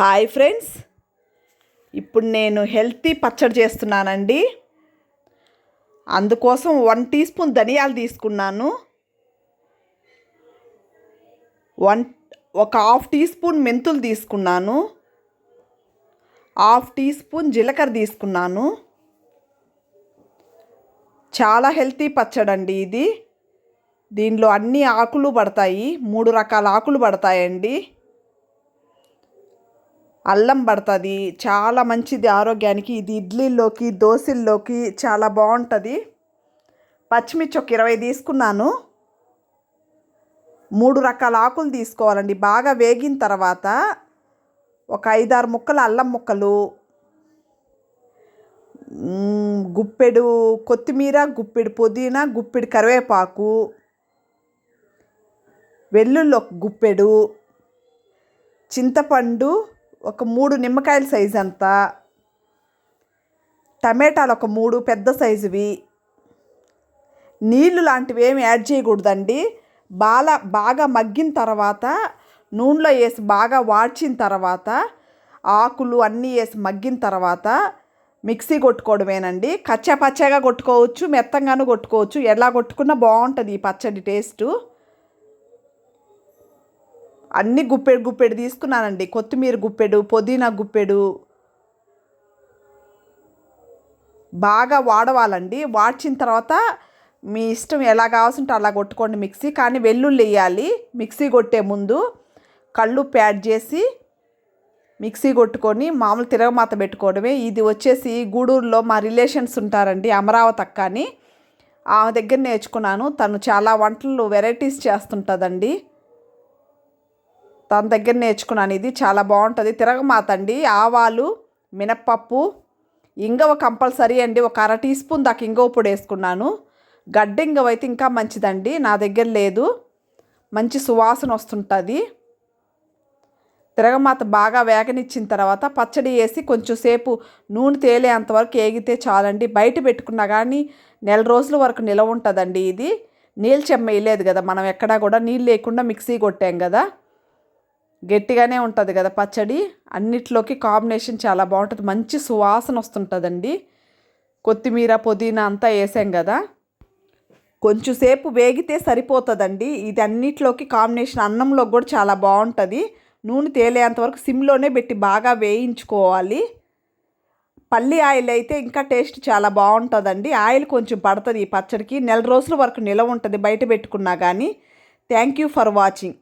Hi friends. ఇప్పుడు నేను healthy పచ్చడి చేస్తున్నానండి. అందుకోసం వన్ టీ స్పూన్ ధనియాలు తీసుకున్నాను. వన్ ఒక హాఫ్ టీ స్పూన్ మెంతులు తీసుకున్నాను. హాఫ్ టీ స్పూన్ జీలకర్ర తీసుకున్నాను. చాలా హెల్తీ పచ్చడి అండి ఇది. దీనిలో అన్ని ఆకులు పడతాయి. మూడు రకాల ఆకులు పడతాయండి. అల్లం పడుతుంది. చాలా మంచిది ఆరోగ్యానికి. ఇది ఇడ్లీల్లోకి దోశల్లోకి చాలా బాగుంటుంది. పచ్చిమిర్చి ఒక ఇరవై తీసుకున్నాను. మూడు రకాల ఆకులు తీసుకోవాలండి. బాగా వేగిన తర్వాత ఒక ఐదారు ముక్కలు అల్లం ముక్కలు గుప్పెడు కొత్తిమీర గుప్పెడు పుదీనా గుప్పెడు కరివేపాకు వెల్లుల్లి ఒక గుప్పెడు చింతపండు ఒక మూడు నిమ్మకాయల సైజు అంత టమాటాలు ఒక మూడు పెద్ద సైజువి. నీళ్ళు లాంటివి ఏమి యాడ్ చేయకూడదండి. బాగా బాగా మగ్గిన తర్వాత నూనెలో వేసి బాగా వాడ్చిన తర్వాత ఆకులు అన్నీ వేసి మగ్గిన తర్వాత మిక్సీ కొట్టుకోవడమేనండి. కచ్చా పచ్చగా కొట్టుకోవచ్చు మెత్తంగాను కొట్టుకోవచ్చు. ఎలా కొట్టుకున్నా బాగుంటుంది ఈ పచ్చడి టేస్టు. అన్ని గుప్పెడు గుప్పెడు తీసుకున్నానండి. కొత్తిమీర గుప్పెడు పుదీనా గుప్పెడు. బాగా వాడవాలండి. వాడ్చిన తర్వాత మీ ఇష్టం ఎలా కావాల్సింటే అలా కొట్టుకోండి మిక్సీ. కానీ వెల్లుల్లి వేయాలి. మిక్సీ కొట్టే ముందు కళ్ళు ప్యాడ్ చేసి మిక్సీ కొట్టుకొని మామూలు తిరగమాత పెట్టుకోవడమే. ఇది వచ్చేసి గూడూరులో మా రిలేషన్స్ ఉంటారండి అమరావతి అక్క అని. ఆమె దగ్గర నేర్చుకున్నాను. తను చాలా వంటలు వెరైటీస్ చేస్తుంటుందండి. తన దగ్గర నేర్చుకున్నాను. ఇది చాలా బాగుంటుంది. తిరగమాత అండి ఆవాలు మినప్పప్పు ఇంగవ కంపల్సరీ అండి. ఒక అర టీ స్పూన్ దాకా ఇంగవ పొడి వేసుకున్నాను. గడ్డ ఇంగవ అయితే ఇంకా మంచిదండి. నా దగ్గర లేదు. మంచి సువాసన వస్తుంటుంది. తిరగమాత బాగా వేగనిచ్చిన తర్వాత పచ్చడి వేసి కొంచెం సేపు నూనె తేలేంతవరకు ఏగితే చాలండి. బయట పెట్టుకున్నా కానీ నెల రోజుల వరకు నిలవ ఉంటుందండి ఇది. నీళ్ళు చెమ్మ వేయలేదు కదా. మనం ఎక్కడా కూడా నీళ్ళు లేకుండా మిక్సీ కొట్టాం కదా. గట్టిగానే ఉంటుంది కదా పచ్చడి. అన్నిట్లోకి కాంబినేషన్ చాలా బాగుంటుంది. మంచి సువాసన వస్తుంటుందండి. కొత్తిమీర పుదీనా అంతా వేసాం కదా. కొంచెం సేపు వేగితే సరిపోతుందండి. ఇది అన్నిట్లోకి కాంబినేషన్ అన్నంలో కూడా చాలా బాగుంటుంది. నూనె తేలేంతవరకు సిమ్లోనే పెట్టి బాగా వేయించుకోవాలి. పల్లి ఆయిల్ అయితే ఇంకా టేస్ట్ చాలా బాగుంటుందండి. ఆయిల్ కొంచెం పడుతుంది ఈ పచ్చడికి. నెల రోజుల వరకు నిలవ ఉంటుంది బయట పెట్టుకున్నా కానీ థ్యాంక్ యూ ఫర్ వాచింగ్